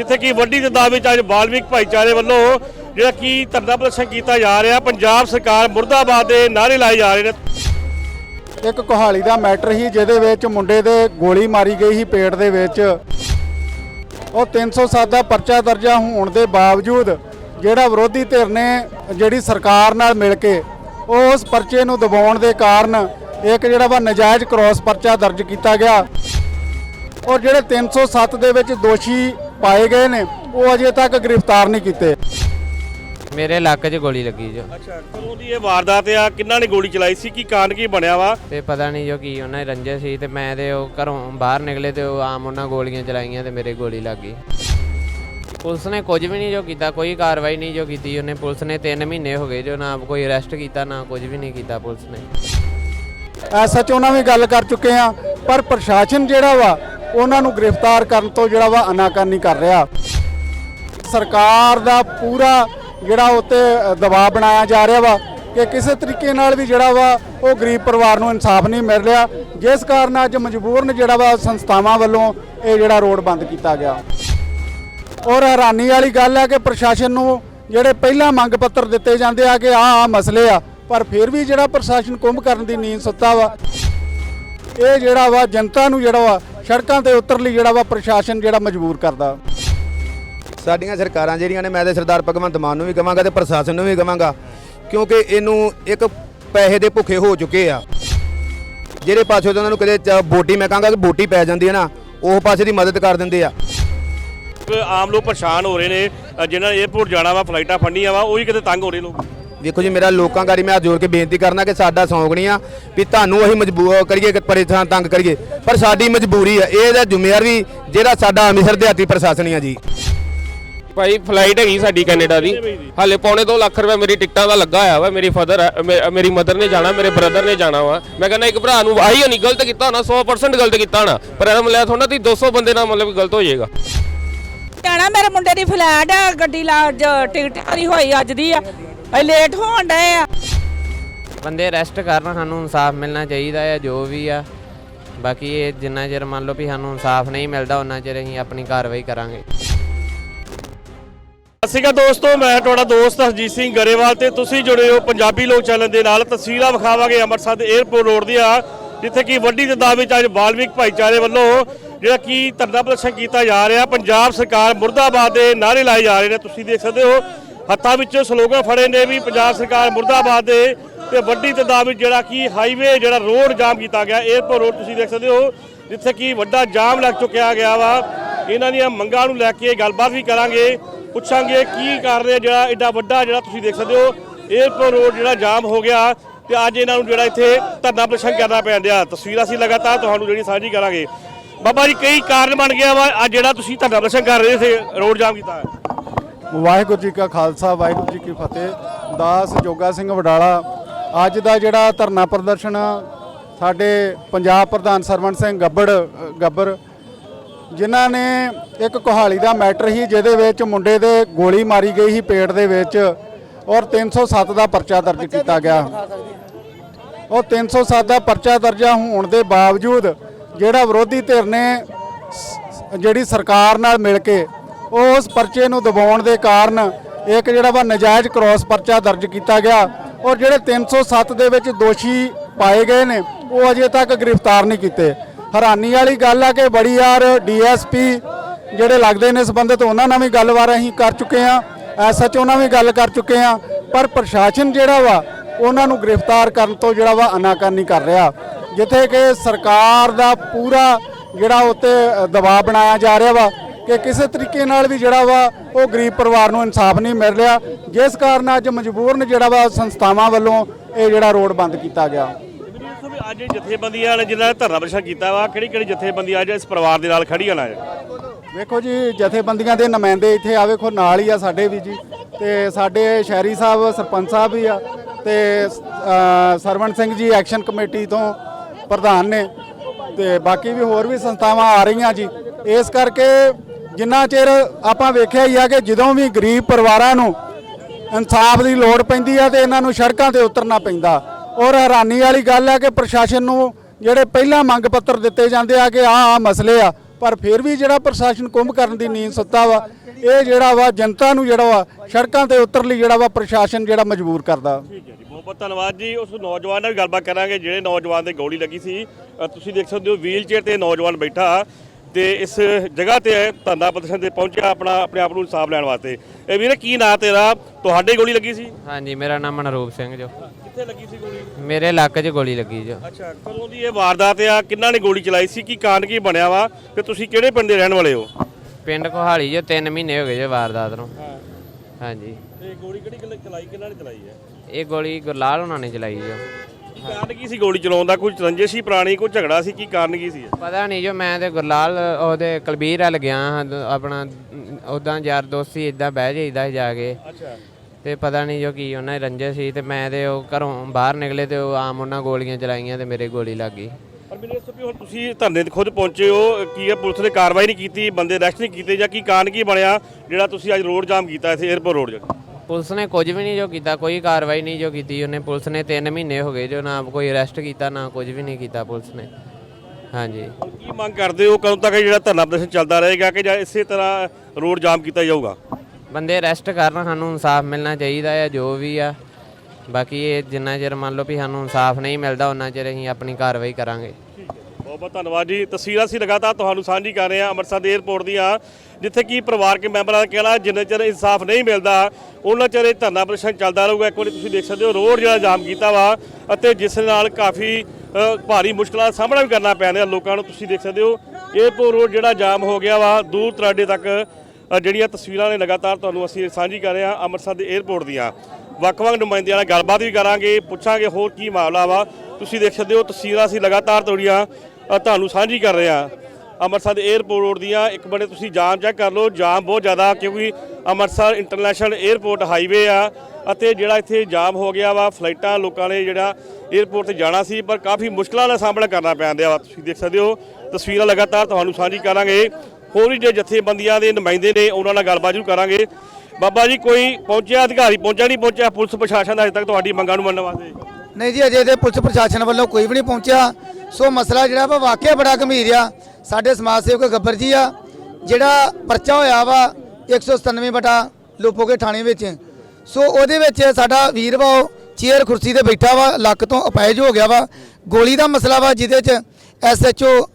ਜਿੱਥੇ ਕਿ ਵੱਡੀ ਤਦਾਦ ਵਿੱਚ ਅੱਜ ਬਾਲਮਿਕ ਭਾਈਚਾਰੇ ਵੱਲੋਂ ਜਿਹੜਾ ਕੀ ਧਰਨਾ ਪ੍ਰਦਰਸ਼ਨ ਕੀਤਾ ਜਾ ਰਿਹਾ, ਪੰਜਾਬ ਸਰਕਾਰ ਮੁਰਦਾਬਾਦ ਦੇ ਨਾਅਰੇ ਲਾਏ ਜਾ ਰਹੇ ਨੇ। ਇੱਕ ਕੁਹਾਲੀ ਦਾ ਮੈਟਰ ਸੀ, ਜਿਹਦੇ ਵਿੱਚ ਮੁੰਡੇ ਦੇ ਗੋਲੀ ਮਾਰੀ ਗਈ ਸੀ ਪੇਟ ਦੇ ਵਿੱਚ। ਉਹ 307 ਦਾ ਪਰਚਾ ਦਰਜਾ ਹੋਣ ਦੇ ਬਾਵਜੂਦ ਜਿਹੜਾ ਵਿਰੋਧੀ ਧਿਰ ਨੇ ਜਿਹੜੀ ਸਰਕਾਰ ਨਾਲ ਮਿਲ ਕੇ ਉਸ ਪਰਚੇ ਨੂੰ ਦਬਾਉਣ ਦੇ ਕਾਰਨ ਇੱਕ ਜਿਹੜਾ ਵਾ ਨਜਾਇਜ਼ ਕ੍ਰਾਸ ਪਰਚਾ ਦਰਜ ਕੀਤਾ ਗਿਆ। ਔਰ ਜਿਹੜੇ 307 ਦੇ ਵਿੱਚ ਦੋਸ਼ੀ ਪਾਏ ਗਏ ਨੇ ਉਹ ਅਜੇ ਤੱਕ ਗ੍ਰਿਫਤਾਰ ਨਹੀਂ ਕੀਤੇ। ਮੇਰੇ ਇਲਾਕੇ 'ਚ ਗੋਲੀ ਲੱਗੀ ਜੋ। ਅੱਛਾ ਕਦੋਂ ਦੀ ਇਹ ਵਾਰਦਾਤ ਆ? ਕਿੰਨਾਂ ਨੇ ਗੋਲੀ ਚਲਾਈ ਸੀ? ਕੀ ਕਾਰਨ ਕੀ ਬਣਿਆ ਵਾ? ਤੇ ਪਤਾ ਨਹੀਂ ਜੋ ਕੀ ਉਹਨਾਂ ਦੀ ਰੰਜਿਸ਼ ਸੀ ਤੇ ਮੈਂ ਤੇ ਉਹ ਘਰੋਂ ਬਾਹਰ ਨਿਕਲੇ ਤੇ ਉਹ ਆਮ ਉਹਨਾਂ ਗੋਲੀਆਂ ਚਲਾਈਆਂ ਤੇ ਮੇਰੇ ਗੋਲੀ ਲੱਗ ਗਈ। ਪੁਲਿਸ ਨੇ ਕੁਝ ਵੀ ਨਹੀਂ ਜੋ ਕੀਤਾ ਕੋਈ ਕਾਰਵਾਈ ਨਹੀਂ ਜੋ ਕੀਤੀ ਉਹਨੇ। ਪੁਲਿਸ ਨੇ 3 ਮਹੀਨੇ ਹੋ ਗਏ ਜੋ ਨਾ ਕੋਈ ਅਰੈਸਟ ਕੀਤਾ ਨਾ ਕੁਝ ਵੀ ਨਹੀਂ ਕੀਤਾ ਪੁਲਿਸ ਨੇ। ਐਸਐਚਓ ਨਾਲ ਵੀ ਗੱਲ ਕਰ ਚੁੱਕੇ ਆ ਪਰ ਪ੍ਰਸ਼ਾਸਨ ਜਿਹੜਾ ਵਾ ਉਹਨਾਂ ਨੂੰ ਗ੍ਰਿਫਤਾਰ ਕਰਨ ਤੋਂ ਜਿਹੜਾ ਵਾ ਅਨਾਕਾਨੀ ਕਰ ਰਿਹਾ। ਸਰਕਾਰ ਦਾ ਪੂਰਾ ਜਿਹੜਾ ਉੱਤੇ ਦਬਾਅ ਬਣਾਇਆ ਜਾ ਰਿਹਾ ਵਾ ਕਿ ਕਿਸੇ ਤਰੀਕੇ ਨਾਲ ਵੀ ਜਿਹੜਾ ਵਾ ਉਹ ਗਰੀਬ ਪਰਿਵਾਰ ਨੂੰ ਇਨਸਾਫ ਨਹੀਂ ਮਿਲ ਰਿਹਾ। ਜਿਸ ਕਾਰਨ ਅੱਜ ਮਜਬੂਰਨ ਜਿਹੜਾ ਵਾ ਸੰਸਥਾਵਾਂ ਵੱਲੋਂ ਇਹ ਜਿਹੜਾ ਰੋਡ ਬੰਦ ਕੀਤਾ ਗਿਆ। ਔਰ ਹੈਰਾਨੀ ਵਾਲੀ ਗੱਲ ਹੈ ਕਿ ਪ੍ਰਸ਼ਾਸਨ ਨੂੰ ਜਿਹੜੇ ਪਹਿਲਾਂ ਮੰਗ ਪੱਤਰ ਦਿੱਤੇ ਜਾਂਦੇ ਆ ਕਿ ਆਹ ਆਹ ਮਸਲੇ ਆ, ਪਰ ਫਿਰ ਵੀ ਜਿਹੜਾ ਪ੍ਰਸ਼ਾਸਨ ਕੁੰਭ ਕਰਨ ਦੀ ਨੀਂਦ ਸੁੱਤਾ ਵਾ। ਇਹ ਜਿਹੜਾ ਵਾ ਜਨਤਾ ਨੂੰ ਜਿਹੜਾ ਵਾ ਸੜਕਾਂ ਤੇ ਉਤਰ ਲਈ ਜਿਹੜਾ ਵਾ ਪ੍ਰਸ਼ਾਸਨ ਜਿਹੜਾ ਮਜਬੂਰ ਕਰਦਾ। ਸਾਡੀਆਂ ਸਰਕਾਰਾਂ ਜਿਹੜੀਆਂ ਨੇ ਮੈਂ ਤੇ ਸਰਦਾਰ ਭਗਵੰਤ ਮਾਨ ਨੂੰ ਵੀ ਕਹਾਂਗਾ ਤੇ ਪ੍ਰਸ਼ਾਸਨ ਨੂੰ ਵੀ ਕਹਾਂਗਾ ਕਿਉਂਕਿ ਇਹਨੂੰ ਇੱਕ ਪੈਸੇ ਦੇ ਭੁੱਖੇ ਹੋ ਚੁੱਕੇ ਆ। ਜਿਹੜੇ ਪਾਸੋਂ ਤਾਂ ਉਹਨਾਂ ਨੂੰ ਕਦੇ ਚ- ਵੋਟੀ ਮੈਂ ਕਹਾਂਗਾ ਕਿ ਵੋਟੀ ਪੈ ਜਾਂਦੀ ਹੈ ਨਾ ਉਹ ਪਾਸੇ ਦੀ ਮਦਦ ਕਰ ਦਿੰਦੇ ਆ। ਆਮ ਲੋਕ ਪਰੇਸ਼ਾਨ ਹੋ ਰਹੇ ਨੇ ਜਿਨ੍ਹਾਂ ਨੇ 에어ਪੋਰਟ ਜਾਣਾ ਵਾ ਫਲਾਈਟਾਂ ਫੜਨੀਆਂ ਵਾ ਉਹ ਵੀ ਕਿਤੇ ਤੰਗ ਹੋ ਰਹੇ ਲੋਕ। ਵੇਖੋ ਜੀ ਮੇਰਾ ਲੋਕਾਂ ਗਾੜੀ ਮੈਂ ਹੱਥ ਜੋੜ ਕੇ ਬੇਨਤੀ ਕਰਨਾ ਕਿ ਸਾਡਾ ਸੌਂਕ ਨਹੀਂ ਆ ਵੀ ਤੁਹਾਨੂੰ ਅਸੀਂ ਮਜਬੂਰ ਕਰੀਏ ਕਿ ਪਰੇਸ਼ਾਨ ਤੰਗ ਕਰੀਏ ਪਰ ਸਾਡੀ ਮਜਬੂਰੀ ਆ। ਇਹਦਾ ਜ਼ਿੰਮੇਵਾਰ ਵੀ ਜਿਹੜਾ ਸਾਡਾ ਅੰਮ੍ਰਿਤਸਰ ਦਿਹਾਤੀ ਪ੍ਰਸ਼ਾਸਨ ਹੀ ਆ ਜੀ। ਭਾਈ ਫਲਾਈਟ ਹੈਗੀ ਸਾਡੀ ਕੈਨੇਡਾ ਦੀ। ਹਾਲੇ ਪੌਣੇ 2 ਲੱਖ ਰੁਪਏ ਮੇਰੀ ਟਿਕਟਾਂ ਦਾ ਲੱਗਾ ਹੋਇਆ ਵਾ ਮੇਰੀ ਫਾਦਰ ਮੇਰੀ ਮਦਰ ਨੇ ਜਾਣਾ ਮੇਰੇ ਬ੍ਰਦਰ ਨੇ ਜਾਣਾ ਵਾ। ਮੈਂ ਕਹਿੰਦਾ ਇੱਕ ਭਰਾ ਨੂੰ ਆਈ ਨਹੀਂ ਗਲਤ ਕੀਤਾ ਹੋਣਾ 100% ਗਲਤ ਕੀਤਾ ਹੋਣਾ। ਪਰ ਇਹਦਾ ਮਤਲਬ ਥੋੜਾ ਤੁਸੀਂ 200 ਬੰਦੇ ਨਾਲ ਮਤਲਬ ਗਲਤ ਹੋ ਜਾਏਗਾ। ਜਾਣਾ ਮੇਰੇ ਮੁੰਡੇ ਦੀ ਫਲੈਟ ਆ ਗੱਡੀ ਲਾ ਜ- ਟਿਕਟ ਕਰੀ ਹੋਈ ਅੱਜ ਦੀ ਆ। ਇਹ ਲੇਟ ਹੋਣ ਡਏ ਆ। ਬੰਦੇ ਅਰੈਸਟ ਕਰਨ ਸਾਨੂੰ ਇਨਸਾਫ ਮਿਲਣਾ ਚਾਹੀਦਾ ਹੈ ਜੋ ਵੀ ਆ। ਬਾਕੀ ਇਹ ਜਿੰਨਾ ਚਿਰ ਮੰਨ ਲਓ ਵੀ ਸਾਨੂੰ ਇਨਸਾਫ ਨਹੀਂ ਮਿਲਦਾ ਉਹਨਾਂ ਚਿਰ ਅਸੀਂ ਆਪਣੀ ਕਾਰਵਾਈ ਕਰਾਂਗੇ। ਅਕਾਲ ਦੋਸਤੋ ਮੈਂ ਤੁਹਾਡਾ ਦੋਸਤ ਹਰਜੀਤ ਸਿੰਘ ਗਰੇਵਾਲ ਤੇ ਤੁਸੀਂ ਜੁੜੇ ਹੋ ਪੰਜਾਬੀ ਲੋਕ ਚੈਨਲ ਦੇ ਨਾਲ। ਤਸਵੀਰਾਂ ਵਿਖਾਵਾਂਗੇ ਅੰਮ੍ਰਿਤਸਰ ਦੇ 에ਅਰਪੋਰਟ ਰੋਡ ਦੀਆਂ ਜਿੱਥੇ ਕਿ ਵੱਡੀ ਤਦਾਦ ਵਿੱਚ ਅੱਜ ਬਾਲਮਿਕ ਭਾਈਚਾਰੇ ਵੱਲੋਂ ਜਿਹੜਾ ਕੀ ਧਰਨਾ ਪ੍ਰਦਰਸ਼ਨ ਕੀਤਾ ਜਾ ਰਿਹਾ ਪੰਜਾਬ ਸਰਕਾਰ ਮੁਰਦਾਬਾਦ ਦੇ ਨਾਅਰੇ ਲਾਏ ਜਾ ਰਹੇ ਨੇ। ਤੁਸੀਂ ਦੇਖ ਸਕਦੇ ਹੋ ਹੱਥਾਂ ਵਿੱਚ ਸਲੋਗਨ ਫੜੇ ਨੇ ਵੀ ਪੰਜਾਬ ਸਰਕਾਰ ਮੁਰਦਾਬਾਦ ਦੇ ਤੇ ਵੱਡੀ ਤਦਾਦ ਵਿੱਚ ਜਿਹੜਾ ਕਿ ਹਾਈਵੇ ਜਿਹੜਾ ਰੋਡ ਜਾਮ ਕੀਤਾ ਗਿਆ 에ਅਰਪੋਰਟ ਰੋਡ ਤੁਸੀਂ ਦੇਖ ਸਕਦੇ ਹੋ, ਜਿੱਥੇ ਕਿ ਵੱਡਾ ਜਾਮ ਲੱਗ ਚੁੱਕਿਆ ਗਿਆ ਵਾ। ਇਹਨਾਂ ਦੀਆਂ ਮੰਗਾਂ ਨੂੰ ਲੈ ਕੇ ਗੱਲਬਾਤ ਵੀ ਕਰਾਂਗੇ, ਪੁੱਛਾਂਗੇ ਕੀ ਕਰ ਰਹੇ ਜਿਹੜਾ ਐਡਾ ਵੱਡਾ ਜਿਹੜਾ ਤੁਸੀਂ ਦੇਖ ਸਕਦੇ ਹੋ 에ਅਰਪੋਰਟ ਰੋਡ ਜਿਹੜਾ ਜਾਮ ਹੋ ਗਿਆ ਤੇ ਅੱਜ ਇਹਨਾਂ ਨੂੰ ਜਿਹੜਾ ਇੱਥੇ ਧਰਨਾ ਪ੍ਰਦਰਸ਼ਨ ਕਰਨਾ ਪੈਣ ਡਿਆ। ਤਸਵੀਰਾਂ ਅਸੀਂ ਲਗਾਤਾਰ ਤੁਹਾਨੂੰ ਜਿਹੜੀ ਸਾਂਝੀ ਕਰਾਂਗੇ। ਬਾਬਾ ਜੀ, ਕਈ ਕਾਰਨ ਬਣ ਗਿਆ ਵਾ, ਅੱਜ ਜਿਹੜਾ ਤੁਸੀਂ ਧਰਨਾ ਪ੍ਰਦਰਸ਼ਨ ਕਰ ਰਹੇ ਸੀ ਰੋਡ ਜਾਮ ਕੀਤਾ। ਹੈ ਵਾਹਿਗੁਰੂ ਜੀ ਕਾ ਖਾਲਸਾ ਵਾਹਿਗੁਰੂ ਜੀ ਕੀ ਫਤਿਹ। ਦਾਸ ਜੋਗਾ ਸਿੰਘ ਵਡਾਲਾ ਅੱਜ ਦਾ ਜਿਹੜਾ ਧਰਨਾ ਪ੍ਰਦਰਸ਼ਨ ਸਾਡੇ ਪੰਜਾਬ ਪ੍ਰਧਾਨ ਸਰਵਣ ਸਿੰਘ ਗੱਬੜ ਗੱਬਰ ਜਿਨ੍ਹਾਂ ਨੇ ਇੱਕ ਕੁਹਾਲੀ ਦਾ ਮੈਟਰ ਸੀ ਜਿਹਦੇ ਵਿੱਚ ਮੁੰਡੇ ਦੇ ਗੋਲੀ ਮਾਰੀ ਗਈ ਸੀ ਪੇਟ ਦੇ ਵਿੱਚ ਔਰ 307 ਦਾ ਪਰਚਾ ਦਰਜ ਕੀਤਾ ਗਿਆ। ਉਹ 307 ਦਾ ਪਰਚਾ ਦਰਜਾ ਹੋਣ ਦੇ ਬਾਵਜੂਦ ਜਿਹੜਾ ਵਿਰੋਧੀ ਧਿਰ ਨੇ ਜਿਹੜੀ ਸਰਕਾਰ ਨਾਲ ਮਿਲ ਕੇ ਉਸ ਪਰਚੇ ਨੂੰ ਦਬਾਉਣ ਦੇ ਕਾਰਨ ਇੱਕ ਜਿਹੜਾ ਵਾ ਨਜਾਇਜ਼ ਕ੍ਰਾਸ ਪਰਚਾ ਦਰਜ ਕੀਤਾ ਗਿਆ ਔਰ ਜਿਹੜੇ 307 ਦੇ ਵਿੱਚ ਦੋਸ਼ੀ ਪਾਏ ਗਏ ਨੇ, ਉਹ ਅਜੇ ਤੱਕ ਗ੍ਰਿਫਤਾਰ ਨਹੀਂ ਕੀਤੇ। ਹੈਰਾਨੀ ਵਾਲੀ ਗੱਲ ਆ ਕਿ ਬੜੀ ਯਾਰ ਡੀਐਸਪੀ ਜਿਹੜੇ ਲੱਗਦੇ ਨੇ ਸੰਬੰਧਿਤ, ਉਹਨਾਂ ਨਾਲ ਵੀ ਗੱਲਬਾਤ ਅਸੀਂ ਕਰ ਚੁੱਕੇ ਆ ਐਸਐਚਓ ਨਾਲ ਵੀ ਗੱਲ ਕਰ ਚੁੱਕੇ ਆ ਪਰ ਪ੍ਰਸ਼ਾਸਨ ਜਿਹੜਾ ਵਾ, ਉਹਨਾਂ ਨੂੰ ਗ੍ਰਿਫਤਾਰ ਕਰਨ ਤੋਂ ਜਿਹੜਾ ਵਾ ਅਨਾਕਾਨੀ ਕਰ ਰਿਹਾ। ਜਿੱਥੇ ਕਿ ਸਰਕਾਰ ਦਾ ਪੂਰਾ ਜਿਹੜਾ ਉੱਤੇ ਦਬਾਅ ਬਣਾਇਆ ਜਾ ਰਿਹਾ ਵਾ ਕਿ ਕਿਸੇ ਤਰੀਕੇ ਨਾਲ ਵੀ ਜਿਹੜਾ ਵਾ ਉਹ ਗਰੀਬ ਪਰਿਵਾਰ ਨੂੰ ਇਨਸਾਫ ਨਹੀਂ ਮਿਲ ਰਿਹਾ ਜਿਸ ਕਾਰਨ ਅੱਜ ਮਜਬੂਰਨ ਜਿਹੜਾ ਵਾ ਸੰਸਥਾਵਾਂ ਵੱਲੋਂ ਇਹ ਜਿਹੜਾ ਰੋਡ ਬੰਦ ਕੀਤਾ ਗਿਆ। ਅੱਜ ਜਥੇਬੰਦੀਆਂ ਨੇ ਧਰਨਾ ਪ੍ਰਦਰਸ਼ਨ ਕੀਤਾ ਵਾ ਕਿਹੜੀ ਕਿਹੜੀ ਜਥੇਬੰਦੀਆਂ ਅੱਜ ਇਸ ਪਰਿਵਾਰ ਦੇ ਨਾਲ ਖੜੀਆਂ ਨੇ? ਵੇਖੋ ਜੀ ਜਥੇਬੰਦੀਆਂ ਦੇ ਨੁਮਾਇੰਦੇ ਇੱਥੇ ਆ ਵੇਖੋ ਨਾਲ ਹੀ ਆ ਸਾਡੇ ਵੀ ਜੀ ਤੇ ਸਾਡੇ ਸ਼ਹਿਰੀ ਸਾਹਿਬ ਸਰਪੰਚ ਸਾਹਿਬ ਵੀ ਆ ਤੇ ਸਰਵਣ ਸਿੰਘ ਜੀ ਐਕਸ਼ਨ ਕਮੇਟੀ ਤੋਂ ਪ੍ਰਧਾਨ ਨੇ ਤੇ ਬਾਕੀ ਵੀ ਹੋਰ ਵੀ ਸੰਸਥਾਵਾਂ ਆ ਰਹੀਆਂ ਜੀ। ਇਸ ਕਰਕੇ ਜਿੰਨਾ ਚਿਰ ਆਪਾਂ ਵੇਖਿਆ ਹੀ ਆ ਕਿ ਜਦੋਂ ਵੀ ਗਰੀਬ ਪਰਿਵਾਰਾਂ ਨੂੰ ਇਨਸਾਫ ਦੀ ਲੋੜ ਪੈਂਦੀ ਆ ਤੇ ਇਹਨਾਂ ਨੂੰ ਸੜਕਾਂ ਤੇ ਉਤਰਨਾ ਪੈਂਦਾ। ਔਰ ਹੈਰਾਨੀ ਵਾਲੀ ਗੱਲ ਹੈ ਕਿ ਪ੍ਰਸ਼ਾਸਨ ਨੂੰ ਜਿਹੜੇ ਪਹਿਲਾਂ ਮੰਗ ਪੱਤਰ ਦਿੱਤੇ ਜਾਂਦੇ ਆ ਕਿ ਆਹ ਆਹ ਮਸਲੇ ਆ, ਪਰ ਫਿਰ ਵੀ ਜਿਹੜਾ ਪ੍ਰਸ਼ਾਸਨ ਕੁੰਭ ਕਰਨ ਦੀ ਨੀਂਦ ਸੁੱਤਾ ਵਾ, ਇਹ ਜਿਹੜਾ ਵਾ ਜਨਤਾ ਨੂੰ ਜਿਹੜਾ ਵਾ ਸੜਕਾਂ ਤੇ ਉਤਰ ਲਈ ਜਿਹੜਾ ਵਾ ਪ੍ਰਸ਼ਾਸਨ ਜਿਹੜਾ ਮਜਬੂਰ ਕਰਦਾ। ਠੀਕ ਹੈ ਜੀ, ਬਹੁਤ ਬਹੁਤ ਧੰਨਵਾਦ ਜੀ। ਉਸ ਨੌਜਵਾਨ ਨਾਲ ਵੀ ਗੱਲਬਾਤ ਕਰਾਂਗੇ, ਜਿਹੜੇ ਨੌਜਵਾਨ ਦੇ ਗੋਲੀ ਲੱਗੀ ਸੀ। ਤੁਸੀਂ ਦੇਖ ਸਕਦੇ ਹੋ ਵੀਲ ਚੇਅਰ ਤੇ ਨੌਜਵਾਨ ਬੈਠਾ। ਤੇ ਇਸ ਜਗ੍ਹਾ ਤੇ ਧੰਦਾ ਪ੍ਰਦਰਸ਼ਨ ਤੇ ਪਹੁੰਚਿਆ ਆਪਣਾ ਆਪਣੇ ਆਪ ਨੂੰ ਇਨਸਾਫ ਲੈਣ ਵਾਸਤੇ। ਇਹ ਵੀਰੇ ਕੀ ਨਾਂ ਤੇਰਾ? ਤੁਹਾਡੇ ਗੋਲੀ ਲੱਗੀ ਸੀ? ਹਾਂਜੀ ਮੇਰਾ ਨਾਮ ਮਨਰੂਪ ਸਿੰਘ ਜੋ। ਕਿੱਥੇ ਲੱਗੀ ਸੀ ਗੋਲੀ? ਮੇਰੇ ਇਲਾਕੇ 'ਚ ਗੋਲੀ ਲੱਗੀ ਜੋ। ਅੱਛਾ ਕਦੋਂ ਦੀ ਇਹ ਵਾਰਦਾਤ ਆ? ਕਿੰਨਾਂ ਨੇ ਗੋਲੀ ਚਲਾਈ ਸੀ? ਕੀ ਕਾਰਨ ਕੀ ਬਣਿਆ ਵਾ? ਤੇ ਤੁਸੀਂ ਕਿਹੜੇ ਪਿੰਡ ਦੇ ਰਹਿਣ ਵਾਲੇ ਹੋ? ਪਿੰਡ ਕੋਹਾਲੀ ਜੋ 3 ਮਹੀਨੇ ਹੋ ਗਏ ਜੋ ਵਾਰਦਾਤ ਨੂੰ। ਹਾਂਜੀ। ਤੇ ਗੋਲੀ ਕਿਹੜੀ ਚਲਾਈ ਕਿੰਨਾਂ ਨੇ ਚਲਾਈ ਹੈ? ਇਹ ਗੋਲੀ ਗੁਰਲਾਲ ਉਹਨਾਂ ਨੇ ਚਲਾਈ ਜੋ। ਕਾਰਨ ਕੀ ਸੀ ਗੋਲੀ ਚਲਾਉਣ ਦਾ? ਕੋਈ ਰੰਜਿਸ਼ ਸੀ ਪੁਰਾਣੀ? ਕੋਈ ਝਗੜਾ ਸੀ? ਕੀ ਕਾਰਨ ਕੀ ਸੀ? ਪਤਾ ਨਹੀਂ ਜੋ ਮੈਂ ਤੇ ਗੁਰਲਾਲ ਉਹਦੇ ਕਲਬੀਰ ਵੱਲ ਗਿਆ ਹਾਂ ਦ- ਆਪਣਾ ਉਦਾਂ ਯਾਰ ਦੋਸਤੀ ਇਦਾਂ ਬਹਿ ਜਾਈਦਾ ਸੀ ਜਾ ਕੇ। ਅੱਛਾ। ਤੇ ਪਤਾ ਨਹੀਂ ਜੋ ਕੀ ਉਹਨਾਂ ਦੀ ਰੰਜਿਸ਼ ਸੀ ਤੇ ਮੈਂ ਤੇ ਉਹ ਘਰੋਂ ਬਾਹਰ ਨਿਕਲੇ ਤੇ ਉਹ ਆਮ ਉਹਨਾਂ ਗੋਲੀਆਂ ਚਲਾਈਆਂ ਤੇ ਮੇਰੇ ਗੋਲੀ ਲੱਗ ਗਈ। ਪਰ ਮੈਨੂੰ ਇਸ ਤੋਂ ਵੀ ਹੁਣ ਤੁਸੀਂ ਧਰਨੇ ਤੇ ਖੁਦ ਪਹੁੰਚੇ ਹੋ ਕੀ ਹੈ ਪੁਲਿਸ ਨੇ ਕਾਰਵਾਈ ਨਹੀਂ ਕੀਤੀ ਬੰਦੇ ਅਰੈਸਟ ਨਹੀਂ ਕੀਤੇ ਜਾਂ ਕੀ ਕਾਰਨ ਕੀ ਬਣਿਆ ਜਿਹੜਾ ਤੁਸੀਂ ਅੱਜ ਰੋਡ ਜਾਮ ਕੀਤਾ ਇੱਥੇ 에ਅਰਪੋਰਟ ਰੋਡ ਜਾ ਪੁਲਿਸ ਨੇ ਕੁਝ ਵੀ ਨਹੀਂ ਜੋ ਕੀਤਾ ਕੋਈ ਕਾਰਵਾਈ ਨਹੀਂ ਜੋ ਕੀਤੀ ਉਹਨੇ। ਪੁਲਿਸ ਨੇ 3 ਮਹੀਨੇ ਹੋ ਗਏ ਜੋ ਨਾ ਕੋਈ ਅਰੈਸਟ ਕੀਤਾ ਨਾ ਕੁਝ ਵੀ ਨਹੀਂ ਕੀਤਾ ਪੁਲਿਸ ਨੇ। ਹਾਂਜੀ। ਕੀ ਮੰਗ ਕਰਦੇ ਹੋ? ਕਦੋਂ ਤੱਕ ਜਿਹੜਾ ਧਰਨਾ ਪ੍ਰਦਰਸ਼ਨ ਚੱਲਦਾ ਰਹੇਗਾ ਕਿ ਜਾਂ ਇਸੇ ਤਰ੍ਹਾਂ ਰੋਡ ਜਾਮ ਕੀਤਾ ਜਾਊਗਾ? ਬੰਦੇ ਅਰੈਸਟ ਕਰਨ ਸਾਨੂੰ ਇਨਸਾਫ ਮਿਲਣਾ ਚਾਹੀਦਾ ਹੈ ਜੋ ਵੀ ਆ। ਬਾਕੀ ਇਹ ਜਿੰਨਾ ਚਿਰ ਮੰਨ ਲਓ ਵੀ ਸਾਨੂੰ ਇਨਸਾਫ ਨਹੀਂ ਮਿਲਦਾ ਉਹਨਾਂ ਚਿਰ ਅਸੀਂ ਆਪਣੀ ਕਾਰਵਾਈ ਕਰਾਂਗੇ। ਬਹੁਤ ਬਹੁਤ ਧੰਨਵਾਦ ਜੀ। ਤਸਵੀਰਾਂ ਅਸੀਂ ਲਗਾਤਾਰ ਤੁਹਾਨੂੰ ਸਾਂਝੀ ਕਰ ਰਹੇ ਹਾਂ ਅੰਮ੍ਰਿਤਸਰ ਦੇ 에어ਪੋਰਟ ਦੀਆਂ, ਜਿੱਥੇ ਕੀ ਪਰਿਵਾਰਕ ਮੈਂਬਰਾਂ ਦਾ ਕਹਿਣਾ, ਜਿੰਨੇ ਚਿਰ ਇਨਸਾਫ ਨਹੀਂ ਮਿਲਦਾ, ਉਹਨਾਂ ਚਿਰ ਇਹ ਧਰਨਾ ਪ੍ਰਦਰਸ਼ਨ ਚੱਲਦਾ ਰਹੂਗਾ। ਇੱਕ ਵਾਰੀ ਤੁਸੀਂ ਦੇਖ ਸਕਦੇ ਹੋ, ਰੋਡ ਜਿਹੜਾ ਜਾਮ ਕੀਤਾ ਵਾ ਅਤੇ ਜਿਸ ਨਾਲ ਕਾਫੀ ਭਾਰੀ ਮੁਸ਼ਕਲਾਂ ਦਾ ਸਾਹਮਣਾ ਵੀ ਕਰਨਾ ਪੈ ਰਿਹਾ ਲੋਕਾਂ ਨੂੰ। ਤੁਸੀਂ ਦੇਖ ਸਕਦੇ ਹੋ 에어ਪੋਰਟ ਰੋਡ ਜਿਹੜਾ ਜਾਮ ਹੋ ਗਿਆ ਵਾ, ਦੂਰ ਤਰਾਡੇ ਤੱਕ ਜਿਹੜੀਆਂ ਤਸਵੀਰਾਂ ਨੇ ਲਗਾਤਾਰ ਤੁਹਾਨੂੰ ਅਸੀਂ ਸਾਂਝੀ ਕਰ ਰਹੇ ਹਾਂ ਅੰਮ੍ਰਿਤਸਰ ਦੇ 에어ਪੋਰਟ ਦੀਆਂ ਵੱਖ-ਵੱਖ ਨੁਮਾਇੰਦਿਆਂ ਨਾਲ ਗੱਲਬਾਤ ਵੀ ਕਰਾਂਗੇ, ਪੁੱਛਾਂਗੇ ਹੋਰ ਕੀ ਮਾਮਲਾ ਵਾ। ਤੁਸੀਂ ਦੇਖ ਸਕਦੇ ਹੋ, ਤਸਵੀਰਾਂ ਅਸੀਂ ਲਗਾਤਾਰ ਤੋੜੀਆਂ। ਤੁਹਾਨੂੰ ਸਾਂਝੀ ਕਰ ਰਿਹਾ। ਅੰਮ੍ਰਿਤਸਰ ਦੇ 에ਅਰਪੋਰਟ ਦੀਆਂ ਇੱਕ ਬੜੇ ਤੁਸੀਂ ਜਾਮ ਚੈੱਕ ਕਰ ਲਓ। ਜਾਮ ਬਹੁਤ ਜ਼ਿਆਦਾ ਕਿਉਂਕਿ ਅੰਮ੍ਰਿਤਸਰ ਇੰਟਰਨੈਸ਼ਨਲ 에ਅਰਪੋਰਟ ਹਾਈਵੇ ਆ ਅਤੇ ਜਿਹੜਾ ਇੱਥੇ ਜਾਮ ਹੋ ਗਿਆ ਵਾ ਫਲਾਈਟਾਂ ਲੋਕਾਂ ਨੇ ਜਿਹੜਾ 에ਅਰਪੋਰਟ ਤੇ ਜਾਣਾ ਸੀ, ਪਰ ਕਾਫੀ ਮੁਸ਼ਕਲਾਂ ਦਾ ਸਾਹਮਣਾ ਕਰਨਾ ਪੈਂਦਾ ਵਾ। ਤੁਸੀਂ ਦੇਖ ਸਕਦੇ ਹੋ, ਤਸਵੀਰਾਂ ਲਗਾਤਾਰ ਤੁਹਾਨੂੰ ਸਾਂਝੀ ਕਰਾਂਗੇ। ਹੋਰ ਵੀ ਜੋ ਜਥੇਬੰਦੀਆਂ ਦੇ ਨੁਮਾਇੰਦੇ ਨੇ, ਉਹਨਾਂ ਨਾਲ ਗੱਲਬਾਤ ਜ਼ਰੂਰ ਕਰਾਂਗੇ। ਬਾਬਾ ਜੀ, ਕੋਈ ਪਹੁੰਚਿਆ ਅਧਿਕਾਰੀ, ਪਹੁੰਚਿਆ ਨਹੀਂ ਪਹੁੰਚਿਆ? ਪੁਲਿਸ ਪ੍ਰਸ਼ਾਸਨ ਦਾ ਅਜੇ ਤੱਕ ਤੁਹਾਡੀ ਮੰਗਾਂ ਨੂੰ ਮੰਨਣ ਵਾਸਤੇ? ਨਹੀਂ ਜੀ, ਅਜੇ ਤੇ ਪੁਲਿਸ ਪ੍ਰਸ਼ਾਸਨ ਵੱਲੋਂ ਕੋਈ ਵੀ ਨਹੀਂ ਪਹੁੰਚਿਆ। ਸੋ ਮਸਲਾ ਜਿਹੜਾ ਵਾ ਵਾਕਿਆ ਬੜਾ ਗੰਭੀਰ ਆ। ਸਾਡੇ ਸਮਾਜ ਸੇਵਕ ਗੱਬਰ ਜੀ ਆ, ਜਿਹੜਾ ਪਰਚਾ ਹੋਇਆ ਵਾ 197 ਬਟਾ ਲੋਪੋਗੇ ਥਾਣੇ ਵਿੱਚ। ਸੋ ਉਹਦੇ ਵਿੱਚ ਸਾਡਾ ਵੀਰ ਵਾ ਉਹ ਚੇਅਰ ਕੁਰਸੀ ਤੇ ਬੈਠਾ ਵਾ, ਲੱਕ ਤੋਂ ਅਪਾਇਜ ਹੋ ਗਿਆ ਵਾ। ਗੋਲੀ ਦਾ ਮਸਲਾ ਵਾ ਜਿਹਦੇ ਚ ਐਸਐਚਓ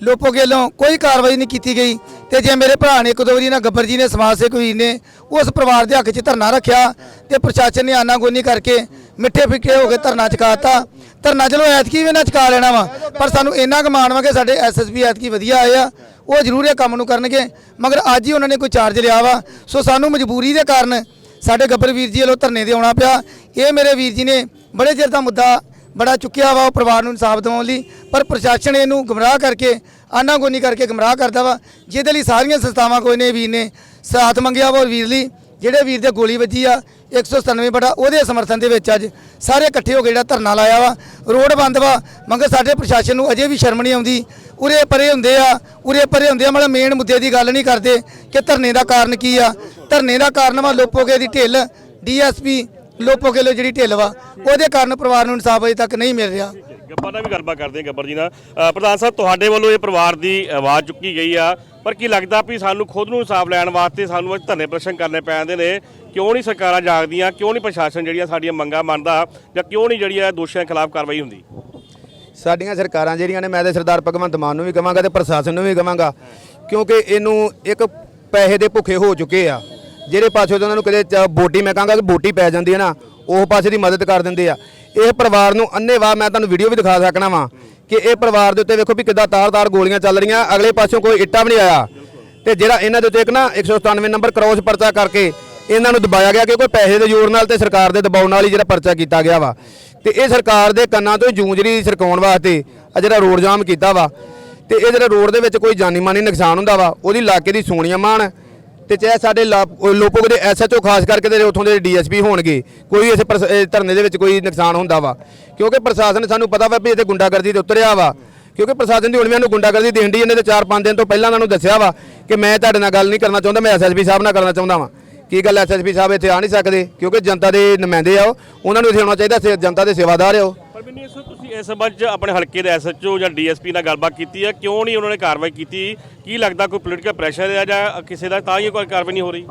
ਲੋਪੋ ਵੱਲੋਂ ਕੋਈ ਕਾਰਵਾਈ ਨਹੀਂ ਕੀਤੀ ਗਈ। ਤੇ ਜੇ ਮੇਰੇ ਭਰਾ ਨੇ, ਇੱਕ ਦੋ ਵਾਰੀ ਨਾ ਗੱਬਰ ਜੀ ਨੇ, ਸਮਾਜ ਸੇਵਕ ਵੀਰ ਨੇ ਉਸ ਪਰਿਵਾਰ ਦੇ ਹੱਕ 'ਚ ਧਰਨਾ ਰੱਖਿਆ ਤੇ ਪ੍ਰਸ਼ਾਸਨ ਨੇ ਆਨਾਗੋਨੀ ਕਰਕੇ ਮਿੱਠੇ ਫਿੱਕੇ ਹੋ ਕੇ ਧਰਨਾ ਚੁਕਾਤਾ ਧਰਨਾ ਚਲੋ ਐਤਕੀ ਵੀ ਇਹਨਾਂ ਚੁਕਾ ਲੈਣਾ ਵਾ, ਪਰ ਸਾਨੂੰ ਇੰਨਾ ਕੁ ਮਾਣ ਵਾ ਕਿ ਸਾਡੇ ਐਸਐਸਪੀ ਐਤਕੀ ਵਧੀਆ ਆਏ ਆ, ਉਹ ਜ਼ਰੂਰ ਇਹ ਕੰਮ ਨੂੰ ਕਰਨਗੇ, ਮਗਰ ਅੱਜ ਹੀ ਉਹਨਾਂ ਨੇ ਕੋਈ ਚਾਰਜ ਲਿਆ ਵਾ, ਸੋ ਸਾਨੂੰ ਮਜਬੂਰੀ ਦੇ ਕਾਰਨ ਸਾਡੇ ਗੱਬਰ ਵੀਰ ਜੀ ਵੱਲੋਂ ਧਰਨੇ ਤੇ ਆਉਣਾ ਪਿਆ, ਇਹ ਮੇਰੇ ਵੀਰ ਜੀ ਨੇ ਬੜੇ ਚਿਰ ਦਾ ਮੁੱਦਾ ਬੜਾ ਚੁੱਕਿਆ ਵਾ ਉਹ ਪਰਿਵਾਰ ਨੂੰ ਇਨਸਾਫ ਦਿਵਾਉਣ ਲਈ, ਪਰ ਪ੍ਰਸ਼ਾਸਨ ਇਹਨੂੰ ਗਮਰਾਹ ਕਰਕੇ, ਆਨਾਗੋਨੀ ਕਰਕੇ ਗੁੰਮਰਾਹ ਕਰਦਾ ਵਾ, ਜਿਹਦੇ ਲਈ ਸਾਰੀਆਂ ਸੰਸਥਾਵਾਂ ਕੋਈ ਨੇ ਵੀਰ ਨੇ ਸਾਥ ਮੰਗਿਆ ਵਾ ਵੀਰ ਲਈ ਜਿਹੜੇ ਵੀਰ ਦੇ ਗੋਲੀ ਵੱਜੀ ਆ 197 ਬਟਾ ਉਹਦੇ ਸਮਰਥਨ ਦੇ ਵਿੱਚ ਅੱਜ ਸਾਰੇ ਇਕੱਠੇ ਹੋ ਕੇ ਜਿਹੜਾ ਧਰਨਾ ਲਾਇਆ ਵਾ। ਰੋਡ ਬੰਦ ਵਾ। ਮਗਰ ਸਾਡੇ ਪ੍ਰਸ਼ਾਸਨ ਨੂੰ ਅਜੇ ਵੀ ਸ਼ਰਮ ਨਹੀਂ ਆਉਂਦੀ। ਉਰੇ ਪਰੇ ਹੁੰਦੇ ਆ, ਉਰੇ ਪਰੇ ਹੁੰਦੇ ਆ, ਮਤਲਬ ਮੇਨ ਮੁੱਦੇ ਦੀ ਗੱਲ ਨਹੀਂ ਕਰਦੇ ਕਿ ਧਰਨੇ ਦਾ ਕਾਰਨ ਕੀ ਆ। ਧਰਨੇ ਦਾ ਕਾਰਨ ਵਾ ਲੋਪੋਗੇ ਦੀ ਢਿੱਲ ਡੀਐਸਪੀ ਲੋਪੋਗੇ ਲੋ ਜਿਹੜੀ ਢਿੱਲ ਵਾ। ਉਹਦੇ ਕਾਰਨ ਪਰਿਵਾਰ ਨੂੰ ਇਨਸਾਫ ਅਜੇ ਤੱਕ ਨਹੀਂ ਮਿਲ ਰਿਹਾ। ਗੱਬਰ ਨਾਲ ਵੀ ਗੱਲਬਾਤ ਕਰਦੇ ਹਾਂ ਗੱਬਰ ਜੀ ਨਾਲ। ਅ, ਪ੍ਰਧਾਨ ਸਾਹਿਬ ਤੁਹਾਡੇ ਵੱਲੋਂ ਇਹ ਪਰਿਵਾਰ ਦੀ ਆਵਾਜ਼ ਚੁੱਕੀ ਗਈ ਆ ਪਰ ਕੀ ਲੱਗਦਾ ਵੀ ਸਾਨੂੰ ਖੁਦ ਨੂੰ ਇਨਸਾਫ ਲੈਣ ਵਾਸਤੇ ਸਾਨੂੰ ਅੱਜ ਧਰਨੇ ਪ੍ਰਸ਼ਨ ਕਰਨੇ ਪੈਂਦੇ ਨੇ? ਕਿਉਂ ਨਹੀਂ ਸਰਕਾਰਾਂ ਜਾਗਦੀਆਂ? ਕਿਉਂ ਨਹੀਂ ਪ੍ਰਸ਼ਾਸਨ ਜਿਹੜੀਆਂ ਸਾਡੀਆਂ ਮੰਗਾਂ ਮੰਨਦਾ? ਜਾਂ ਕਿਉਂ ਨਹੀਂ ਜਿਹੜੀ ਆ ਦੋਸ਼ੀਆਂ ਖਿਲਾਫ ਕਾਰਵਾਈ ਹੁੰਦੀ? ਸਾਡੀਆਂ ਸਰਕਾਰਾਂ ਜਿਹੜੀਆਂ ਨੇ ਮੈਂ ਤੇ ਸਰਦਾਰ ਭਗਵੰਤ ਮਾਨ ਨੂੰ ਵੀ ਕਹਾਂਗਾ ਤੇ ਪ੍ਰਸ਼ਾਸਨ ਨੂੰ ਵੀ ਕਹਾਂਗਾ ਕਿਉਂਕਿ ਇਹਨੂੰ ਇੱਕ ਪੈਸੇ ਦੇ ਭੁੱਖੇ ਹੋ ਚੁੱਕੇ ਆ। ਜਿਹੜੇ ਪਾਸੇ ਤੋਂ ਉਹਨਾਂ ਨੂੰ ਕਦੇ ਚ- ਬੋਟੀ ਮੈਂ ਕਹਾਂਗਾ ਕਿ ਬੋਟੀ ਪੈ ਜਾਂਦੀ ਹੈ ਨਾ ਉਹ ਪਾਸੇ ਦੀ ਮਦਦ ਕਰ ਦਿੰਦੇ ਆ। ਇਹ ਪਰਿਵਾਰ ਨੂੰ ਅੰਨੇਵਾਹ ਮੈਂ ਤੁਹਾਨੂੰ ਵੀਡੀਓ ਵੀ ਦਿਖਾ ਸਕਣਾ ਵਾਂ ਕਿ ਇਹ ਪਰਿਵਾਰ ਦੇ ਉੱਤੇ ਵੇਖੋ ਵੀ ਕਿੱਦਾਂ ਤਾਰ-ਤਾਰ ਗੋਲੀਆਂ ਚੱਲ ਰਹੀਆਂ। ਅਗਲੇ ਪਾਸਿਓਂ ਕੋਈ ਇੱਟਾ ਵੀ ਨਹੀਂ ਆਇਆ। ਤੇ ਜਿਹੜਾ ਇਹਨਾਂ ਦੇ ਉੱਤੇ ਇੱਕ ਨਾ 197 ਨੰਬਰ ਕ੍ਰੋਸ ਪਰਚਾ ਕਰਕੇ ਇਹਨਾਂ ਨੂੰ ਦਬਾਇਆ ਗਿਆ ਕਿ ਕੋਈ ਪੈਸੇ ਦੇ ਜ਼ੋਰ ਨਾਲ ਤੇ ਸਰਕਾਰ ਦੇ ਦਬਾਅ ਨਾਲ ਹੀ ਜਿਹੜਾ ਪਰਚਾ ਕੀਤਾ ਗਿਆ ਵਾ। ਤੇ ਇਹ ਸਰਕਾਰ ਦੇ ਕੰਨਾਂ ਤੋਂ ਜੂੰਜਰੀ ਸਰਕਾਉਣ ਵਾਸਤੇ ਆ ਜਿਹੜਾ ਰੋਡ ਜਾਮ ਕੀਤਾ ਵਾ। ਤੇ ਇਹ ਜਿਹੜਾ ਰੋਡ ਦੇ ਵਿੱਚ ਕੋਈ ਜਾਨੀ ਮਾਨੀ ਨੁਕਸਾਨ ਹੁੰਦਾ ਵਾ, ਉਹਦੀ ਇਲਾਕੇ ਦੀ ਸੋਨੀਆ ਮਾਨ ਤੇ ਚਾਹੇ ਸਾਡੇ ਲੋਪੋਗ ਦੇ ਐਸਐਚਓ ਖਾਸ ਕਰਕੇ ਤੇ ਉੱਥੋਂ ਦੇ ਡੀਐਸਪੀ ਹੋਣਗੇ, ਕੋਈ ਇਸ ਪ੍ਰਸ- ਧਰਨੇ ਦੇ ਵਿੱਚ ਕੋਈ ਨੁਕਸਾਨ ਹੁੰਦਾ ਵਾ। ਕਿਉਂਕਿ ਪ੍ਰਸ਼ਾਸਨ ਸਾਨੂੰ ਪਤਾ ਵਾ ਵੀ ਇੱਥੇ ਗੁੰਡਾਗਰਦੀ ਤੇ ਉਤਰਿਆ ਵਾ। ਕਿਉਂਕਿ ਪ੍ਰਸ਼ਾਸਨ ਦੀ ਹੁਣ ਨੂੰ ਗੁੰਡਾਗਰਦੀ ਦੇਣ ਦੀ ਇਹਨੇ ਤੇ 4-5 ਦਿਨ ਤੋਂ ਪਹਿਲਾਂ ਉਹਨਾਂ ਨੂੰ ਦੱਸਿਆ ਵਾ ਕਿ ਮੈਂ ਤੁਹਾਡੇ ਨਾਲ ਗੱਲ ਨਹੀਂ ਕਰਨਾ ਚਾਹੁੰਦਾ, ਮੈਂ ਐਸਐਸਪੀ ਸਾਹਿਬ ਨਾਲ ਕਰਨਾ ਚਾਹੁੰਦਾ ਵਾਂ। ਕੀ ਗੱਲ ਐਸਐਸਪੀ ਸਾਹਿਬ ਇੱਥੇ ਆ ਨਹੀਂ ਸਕਦੇ? ਕਿਉਂਕਿ ਜਨਤਾ ਦੇ ਨੁਮਾਇੰਦੇ ਆ ਉਹ, ਉਹਨਾਂ ਨੂੰ ਇੱਥੇ ਆਉਣਾ ਚਾਹੀਦਾ, ਸੇ- ਜਨਤਾ ਦੇ ਸੇਵਾਦਾਰ ਆ ਉਹ। ਤੁਸੀਂ ਇਸ ਸੰਬੰਧ 'ਚ ਆਪਣੇ ਹਲਕੇ ਦੇ ਐਸਐਚਓ ਜਾਂ ਡੀਐਸਪੀ ਨਾਲ ਗੱਲਬਾਤ ਕੀਤੀ ਹੈ? ਕਿਉਂ ਨਹੀਂ ਉਹਨਾਂ ਨੇ ਕਾਰਵਾਈ ਕੀਤੀ? ਕੀ ਲੱਗਦਾ ਕੋਈ ਪੋਲੀਟੀਕਲ ਪ੍ਰੈਸ਼ਰ ਹੈ ਜਾਂ ਕਿਸੇ ਦਾ? ਤਾਂ ਹੀ ਕੋਈ ਕਾਰਵਾਈ ਨਹੀਂ ਹੋ ਰਹੀ।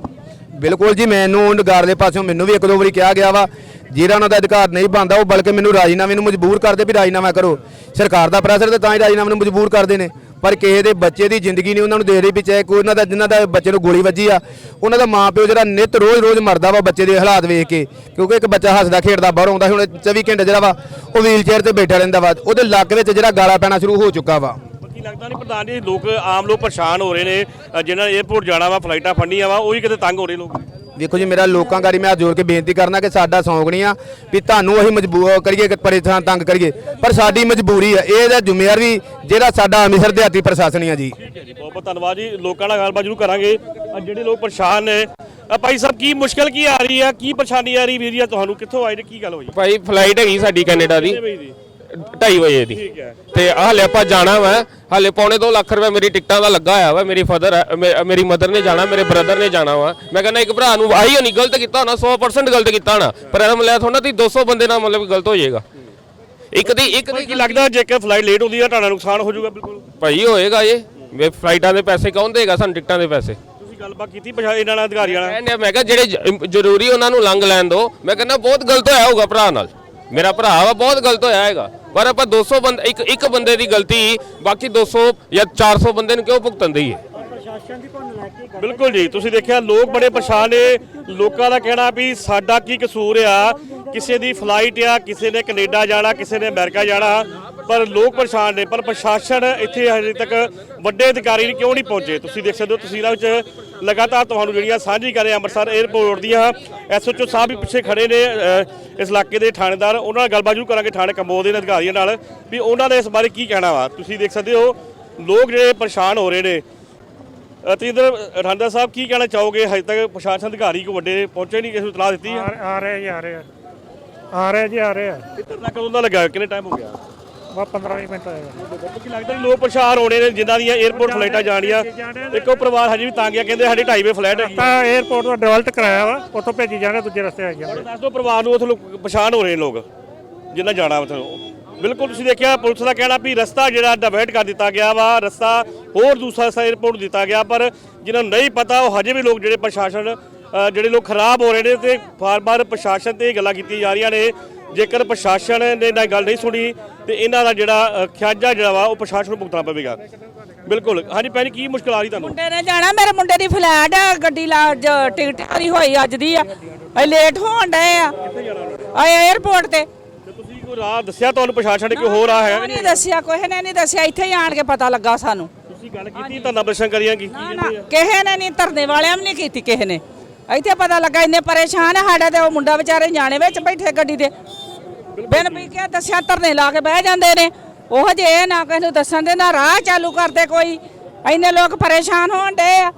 ਬਿਲਕੁਲ ਜੀ, ਮੈਨੂੰ ਨਗਾਰ ਦੇ ਪਾਸਿਓਂ ਮੈਨੂੰ ਵੀ ਇੱਕ ਦੋ ਵਾਰੀ ਕਿਹਾ ਗਿਆ ਵਾ। ਜਿਹੜਾ ਉਹਨਾਂ ਦਾ ਅਧਿਕਾਰ ਨਹੀਂ ਬਣਦਾ, ਉਹ ਬਲਕਿ ਮੈਨੂੰ ਰਾਜੀਨਾਮੇ ਨੂੰ ਮਜਬੂਰ ਕਰਦੇ ਵੀ ਰਾਜੀਨਾਮਾ ਕਰੋ। ਸਰਕਾਰ ਦਾ ਪ੍ਰੈਸ਼ਰ ਤੇ ਤਾਂ ਹੀ ਰਾਜੀਨਾਮੇ ਨੂੰ ਮਜਬੂਰ ਕਰਦੇ ਨੇ। ਪਰ ਕਿਸੇ ਦੇ ਬੱਚੇ ਦੀ ਜ਼ਿੰਦਗੀ ਨਹੀਂ ਉਹਨਾਂ ਨੂੰ ਦੇਖਦੇ ਵੀ ਚਾਹੇ ਕੋਈ ਉਹਨਾਂ ਦਾ ਜਿਨ੍ਹਾਂ ਦਾ ਬੱਚੇ ਨੂੰ ਗੋਲੀ ਵੱਜੀ ਆ ਉਹਨਾਂ ਦਾ ਮਾਪਿਓ ਜਿਹੜਾ ਨਿਤ ਰੋਜ਼-ਰੋਜ਼ ਮਰਦਾ ਵਾ ਬੱਚੇ ਦੇ ਹਾਲਾਤ ਵੇਖ ਕੇ ਕਿਉਂਕਿ ਇੱਕ ਬੱਚਾ ਹੱਸਦਾ ਖੇਡਦਾ ਬਾਹਰ ਆਉਂਦਾ ਹੁਣ 24 ਘੰਟੇ ਜਿਹੜਾ ਵਾ ਉਹ ਵੀਲ ਚੇਅਰ ਤੇ ਬੈਠਾ ਰਹਿੰਦਾ ਵਾ ਉਹਦੇ ਲੱਕ ਵਿੱਚ ਜਿਹੜਾ ਗਾਲਾ ਪੈਣਾ ਸ਼ੁਰੂ ਹੋ ਚੁੱਕਾ ਵਾ। ਬਾਕੀ ਲੱਗਦਾ ਨਹੀਂ ਪ੍ਰਧਾਨ ਜੀ ਲੋਕ ਆਮ ਲੋਕ ਪਰੇਸ਼ਾਨ ਹੋ ਰਹੇ ਨੇ ਅ, ਜਿਨ੍ਹਾਂ ਨੇ 에어ਪੋਰਟ ਜਾਣਾ ਵਾ ਫਲਾਈਟਾਂ ਫੜਨੀਆਂ ਵਾ ਉਹ ਵੀ ਕਿਤੇ ਤੰਗ ਹੋ ਰਹੇ ਲੋਕ? ਵੇਖੋ ਜੀ ਮੇਰਾ ਲੋਕਾਂ ਗਾੜੀ ਮੈਂ ਹੱਥ ਜੋੜ ਕੇ ਬੇਨਤੀ ਕਰਨਾ ਕਿ ਸਾਡਾ ਸੌਂਕ ਨਹੀਂ ਆ ਵੀ ਤੁਹਾਨੂੰ ਅਸੀਂ ਮਜਬੂਰ ਕਰੀਏ ਕਿ ਪਰੇਸ਼ਾਨ ਤੰਗ ਕਰੀਏ ਪਰ ਸਾਡੀ ਮਜਬੂਰੀ ਆ। ਇਹਦਾ ਜ਼ਿੰਮੇਵਾਰ ਵੀ ਜਿਹੜਾ ਸਾਡਾ ਅੰਮ੍ਰਿਤਸਰ ਦਿਹਾਤੀ ਪ੍ਰਸ਼ਾਸਨ ਹੀ ਆ ਜੀ। ਬਹੁਤ ਬਹੁਤ ਧੰਨਵਾਦ ਜੀ। ਲੋਕਾਂ ਨਾਲ ਗੱਲਬਾਤ ਜ਼ਰੂਰ ਕਰਾਂਗੇ। ਅ, ਜਿਹੜੇ ਲੋਕ ਪਰੇਸ਼ਾਨ ਨੇ ਅ, ਭਾਈ ਸਾਹਿਬ ਕੀ ਮੁਸ਼ਕਲ ਕੀ ਆ ਰਹੀ ਆ? ਕੀ ਪਰੇਸ਼ਾਨੀ ਆ ਰਹੀ? ਵੀਰ ਜੀ ਤੁਹਾਨੂੰ ਕਿੱਥੋਂ ਆਏ ਨੇ? ਕੀ ਗੱਲ ਹੋਈ? ਭਾਈ ਫਲਾਈਟ ਹੈਗੀ ਸਾਡੀ ਕੈਨੇਡਾ ਦੀ। 2:30 ਵਜੇ ਦੀ। ਠੀਕ ਹੈ। ਤੇ ਹਾਲੇ ਆਪਾਂ ਜਾਣਾ ਵਾ। ਹਾਲੇ ਪੌਣੇ 2 ਲੱਖ ਰੁਪਏ ਮੇਰੀ ਟਿਕਟਾਂ ਦਾ ਲੱਗਾ ਹੋਇਆ ਵਾ। ਮੇਰੀ ਫਾਦਰ ਮੇਰੀ ਮਦਰ ਨੇ ਜਾਣਾ ਮੇਰੇ ਬ੍ਰਦਰ ਨੇ ਜਾਣਾ ਵਾ। ਮੈਂ ਕਹਿੰਦਾ ਇੱਕ ਭਰਾ ਨੂੰ ਆਹੀ ਨਹੀਂ ਗਲਤ ਕੀਤਾ ਹੋਣਾ 100% ਗਲਤ ਕੀਤਾ ਹੋਣਾ। ਪਰ ਇਹਦਾ ਮਤਲਬ ਥੋੜਾ ਤੁਸੀਂ 200 ਬੰਦੇ ਨਾਲ ਮਤਲਬ ਗਲਤ ਹੋ ਜਾਏਗਾ। ਇੱਕ ਦੀ ਇੱਕ ਦੀ ਕੀ ਲੱਗਦਾ ਜੇਕਰ ਫਲਾਈਟ ਲੇਟ ਹੁੰਦੀ ਆ ਤੁਹਾਡਾ ਨੁਕਸਾਨ ਹੋ ਜਾਊਗਾ ਬਿਲਕੁਲ। ਭਾਈ ਹੋਏਗਾ ਇਹ। ਵੇ ਫਲਾਈਟਾਂ ਦੇ ਪੈਸੇ ਕੌਣ ਦੇਗਾ ਸਾਨੂੰ ਟਿਕਟਾਂ ਦੇ ਪੈਸੇ? ਤੁਸੀਂ ਗੱਲਬਾਤ ਕੀਤੀ ਪਛਾ ਇਹਨਾਂ ਨਾਲ ਅਧਿਕਾਰੀਆਂ ਨਾਲ? ਕਹਿੰਦੇ ਮੈਂ ਕਿਹਾ ਜਿਹੜੇ ਜ਼ਰੂਰੀ ਉਹਨਾਂ ਨੂੰ ਲੰਘ ਲੈਣ ਦੋ। ਮੈਂ ਕਹਿੰਦਾ ਬਹੁਤ ਗਲਤ ਹੋਇਆ ਹੋਊਗਾ ਭਰਾ ਨਾਲ। ਮੇਰਾ ਭਰਾ ਵਾ, ਬਹੁਤ ਗਲਤ ਹੋਇਆ ਹੈਗਾ। ਪਰ ਆਪਾਂ 200 ਬੰਦੇ ਇੱਕ ਇੱਕ ਬੰਦੇ ਦੀ ਗਲਤੀ, ਬਾਕੀ 200 ਜਾਂ 400 ਬੰਦੇ ਨੂੰ ਕਿਉਂ ਭੁਗਤਣ ਦੀ ਬਿਲਕੁਲ ਜੀ ਤੁਸੀਂ ਦੇਖਿਆ ਲੋਕ ਬੜੇ ਪਰੇਸ਼ਾਨ ਨੇ। ਲੋਕਾਂ ਦਾ ਕਹਿਣਾ ਵੀ ਸਾਡਾ ਕੀ ਕਸੂਰ ਆ? ਕਿਸੇ ਦੀ ਫਲਾਈਟ ਆ ਕਿਸੇ ਨੇ ਕੈਨੇਡਾ ਜਾਣਾ ਕਿਸੇ ਨੇ ਅਮਰੀਕਾ ਜਾਣਾ। ਪਰ ਲੋਕ ਪਰੇਸ਼ਾਨ ਨੇ ਪਰ ਪ੍ਰਸ਼ਾਸਨ ਇੱਥੇ ਹਜੇ ਤੱਕ ਵੱਡੇ ਅਧਿਕਾਰੀ ਕਿਉਂ ਨਹੀਂ ਪਹੁੰਚੇ? ਤੁਸੀਂ ਦੇਖ ਸਕਦੇ ਹੋ ਤਸਵੀਰਾਂ ਵਿੱਚ ਲਗਾਤਾਰ ਤੁਹਾਨੂੰ ਜਿਹੜੀਆਂ ਸਾਂਝੀ ਕਰ ਰਹੇ ਅੰਮ੍ਰਿਤਸਰ 에ਅਰਪੋਰਟ ਦੀਆਂ ਐਸਓਚਓ ਸਾਹਿਬ ਵੀ ਪਿੱਛੇ ਖੜੇ ਨੇ ਇਸ ਇਲਾਕੇ ਦੇ ਥਾਣੇਦਾਰ। ਉਹਨਾਂ ਨਾਲ ਗੱਲਬਾਤ ਜ਼ਰੂਰ ਕਰਾਂਗੇ ਥਾਣੇ ਕੰਬੋਜ ਦੇ ਅਧਿਕਾਰੀਆਂ ਨਾਲ ਵੀ ਉਹਨਾਂ ਦੇ ਇਸ ਬਾਰੇ ਕੀ ਕਹਿਣਾ ਵਾ? ਤੁਸੀਂ ਦੇਖ ਸਕਦੇ ਹੋ ਲੋਕ ਜਿਹੜੇ ਪਰੇਸ਼ਾਨ ਹੋ ਰਹੇ ਨੇ ਤੇ ਇਧਰ ਠਾਂਡਾ ਸਾਹਿਬ ਕੀ ਕਹਿਣਾ ਚਾਹੋਗੇ? ਹਜੇ ਤੱਕ ਪ੍ਰਸ਼ਾਸਨ ਅਧਿਕਾਰੀ ਕੋ ਵੱਡੇ ਪਹੁੰਚੇ ਨਹੀਂ ਕਿਸੇ ਨੂੰ ਦਿੱਤੀ ਆ ਰਹੇ ਜੀ ਆ ਰਹੇ ਆ। ਰਹੇ ਜੀ ਆ ਰਹੇ ਆ। ਇਹ ਧਰਨਾ ਕਦੋਂ ਦਾ ਲੱਗਾ? ਕਿੰਨੇ ਟਾਈਮ ਹੋ ਗਿਆ? ਬਾ 15 ਮਿੰਟ ਆਏਗਾ ਕੀ ਲੱਗਦਾ ਨਹੀਂ ਲੋਕ ਪ੍ਰਸ਼ਾਸਨ ਹੋਣੇ ਨੇ ਜਿਨ੍ਹਾਂ ਦੀਆਂ 에어ਪੋਰਟ ਫਲਾਈਟਾਂ ਜਾਣੀਆਂ। ਇੱਕ ਪਰਿਵਾਰ ਹਜੇ ਵੀ ਤਾਂ ਗਿਆ ਕਹਿੰਦੇ ਸਾਡੇ 2.5 ਵੇ ਫਲੈਟ ਹੈਗੀ। ਤਾਂ 에ਅਰਪੋਰਟ ਦਾ ਡਿਵੈਲਟ ਕਰਾਇਆ ਵਾ ਉੱਥੋਂ ਭੇਜੀ ਜਾਣੇ ਦੂਜੇ ਰਸਤੇ ਆ ਗਿਆ ਦੱਸ ਦਿਓ ਪਰਿਵਾਰ ਨੂੰ ਉੱਥੇ ਪਛਾਣ ਹੋ ਰਹੇ ਨੇ ਲੋਕ ਜਿੰਨਾ ਜਾਣਾ ਉੱਥੇ। ਬਿਲਕੁਲ ਤੁਸੀਂ ਦੇਖਿਆ, ਪੁਲਿਸ ਦਾ ਕਹਿਣਾ ਵੀ ਰਸਤਾ ਜਿਹੜਾ ਡਿਵਰਟ ਕਰ ਦਿੱਤਾ ਗਿਆ ਵਾ, ਰਸਤਾ ਹੋਰ ਦੂਸਰਾ ਸਾਇਰਪੋਰਟ ਦਿੱਤਾ ਗਿਆ, ਪਰ ਜਿਹਨਾਂ ਨੂੰ ਨਹੀਂ ਪਤਾ, ਉਹ ਹਜੇ ਵੀ ਲੋਕ ਜਿਹੜੇ ਪ੍ਰਸ਼ਾਸਨ ਜਿਹੜੇ ਲੋਕ ਖਰਾਬ ਹੋ ਰਹੇ ਨੇ ਤੇ ਫਾਰ ਬਾਰ ਪ੍ਰਸ਼ਾਸਨ ਤੇ ਗੱਲਾਂ ਕੀਤੀਆਂ ਜਾ ਰਹੀਆਂ ਨੇ। ਜੇਕਰ ਪ੍ਰਸ਼ਾਸਨ ਨੇ ਨਾ ਗੱਲ ਨਹੀਂ ਸੁਣੀ, ਤੇ ਇਹਨਾਂ ਦਾ ਜਿਹੜਾ ਖਿਆਜਾ ਜਿਹੜਾ ਵਾ, ਉਹ ਪ੍ਰਸ਼ਾਸਨ ਨੂੰ ਭੁਗਤਣਾ ਪਵੇਗਾ। ਬਿਲਕੁਲ। ਹਾਂਜੀ ਪਹਿਲੀ ਕੀ ਮੁਸ਼ਕਲ ਆ ਰਹੀ ਤੁਹਾਨੂੰ? ਮੁੰਡੇ ਨੇ ਜਾਣਾ, ਮੇਰੇ ਮੁੰਡੇ ਦੀ ਫਲੈਟ ਆ, ਗੱਡੀ ਲਾ ਟਿਕਟ ਹੋਈ ਅੱਜ ਦੀ ਆ। ਲੇਟ ਹੋਣ ਡਏ ਆ। ਆਏ 에ਅਰਪੋਰਟ ਤੇ। ਤੁਸੀਂ ਕੋਈ ਰਾਹ ਦੱਸਿਆ ਤੁਹਾਨੂੰ ਪ੍ਰਸ਼ਾਸਨ ਨੇ ਕੋਈ ਹੋਰ ਰਾਹ ਹੈਗਾ ਨਹੀਂ? ਦੱਸਿਆ ਕੋਈ ਨੇ ਨਹੀਂ ਦੱਸਿਆ ਇੱਥੇ ਹੀ ਆਣ ਕੇ ਪਤਾ ਲੱਗਾ ਸਾਨੂੰ। ਤੁਸੀਂ ਗੱਲ ਕੀਤੀ ਤਾਂ ਨਬਰਸ਼ਨ ਕਰੀਆਂ ਕੀ ਨਾ ਨਾ ਕਿਸੇ ਨੇ ਨਹੀਂ ਧਰਨੇ ਵਾਲਿਆਂ ਵੀ ਨਹੀਂ ਕੀਤੀ ਕਿਸੇ ਨੇ। ਇੱਥੇ ਪਤਾ ਲੱਗਾ ਇੰਨੇ ਪਰੇਸ਼ਾਨ ਆ ਸਾਡਾ ਤੇ ਉਹ ਮੁੰਡਾ ਵਿਚਾਰੇ ਜਾਣੇ ਵਿੱਚ ਬੈਠੇ ਗੱਡੀ ਦੇ। ਬਿਨ ਵੀ ਕਿਹਾ ਦੱਸਿਆ ਧਰਨੇ ਲਾ ਕੇ ਬਹਿ ਜਾਂਦੇ ਨੇ। ਉਹ ਜੇ ਇਹ ਨਾ ਕਿਸੇ ਨੂੰ ਦੱਸਣ ਦੇ ਨਾ ਰਾਹ ਚਾਲੂ ਕਰਦੇ ਕੋਈ। ਇੰਨੇ ਲੋਕ ਪਰੇਸ਼ਾਨ ਹੋਣ ਡੇ ਆ।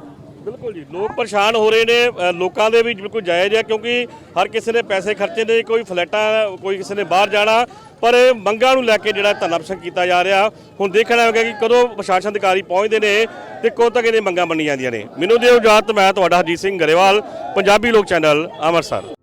ਬਿਲਕੁਲ ਜੀ। ਲੋਕ ਪਰੇਸ਼ਾਨ ਹੋ ਰਹੇ ਨੇ ਅ, ਲੋਕਾਂ ਦੇ ਵੀ ਬਿਲਕੁਲ ਜਾਇਜ਼ ਹੈ ਕਿਉਂਕਿ ਹਰ ਕਿਸੇ ਨੇ ਪੈਸੇ ਖਰਚੇ ਨੇ ਕੋਈ ਫਲੈਟਾਂ ਕੋਈ ਕਿਸੇ ਨੇ ਬਾਹਰ ਜਾਣਾ ਪਰ ਮੰਗਾਂ ਨੂੰ ਲੈ ਕੇ ਜਿਹੜਾ ਧਰਨਾ ਪ੍ਰਦਰਸ਼ਨ ਕੀਤਾ ਜਾ ਰਿਹਾ ਹੁਣ ਦੇਖਣਾ ਹੋਵੇਗਾ ਕਿ ਕਦੋਂ ਪ੍ਰਸ਼ਾਸਨ ਅਧਿਕਾਰੀ ਪਹੁੰਚਦੇ ਨੇ ਤੇ ਕਦੋਂ ਤੱਕ ਇਹ ਮੰਗਾਂ ਮੰਨੀਆਂ ਜਾਂਦੀਆਂ ਨੇ। ਮੈਨੂੰ ਦਿਓ ਇਜਾਜ਼ਤ ਮੈਂ ਤੁਹਾਡਾ ਹਰਜੀਤ ਸਿੰਘ ਗਰੇਵਾਲ ਪੰਜਾਬੀ ਲੋਕ ਚੈਨਲ ਅੰਮ੍ਰਿਤਸਰ।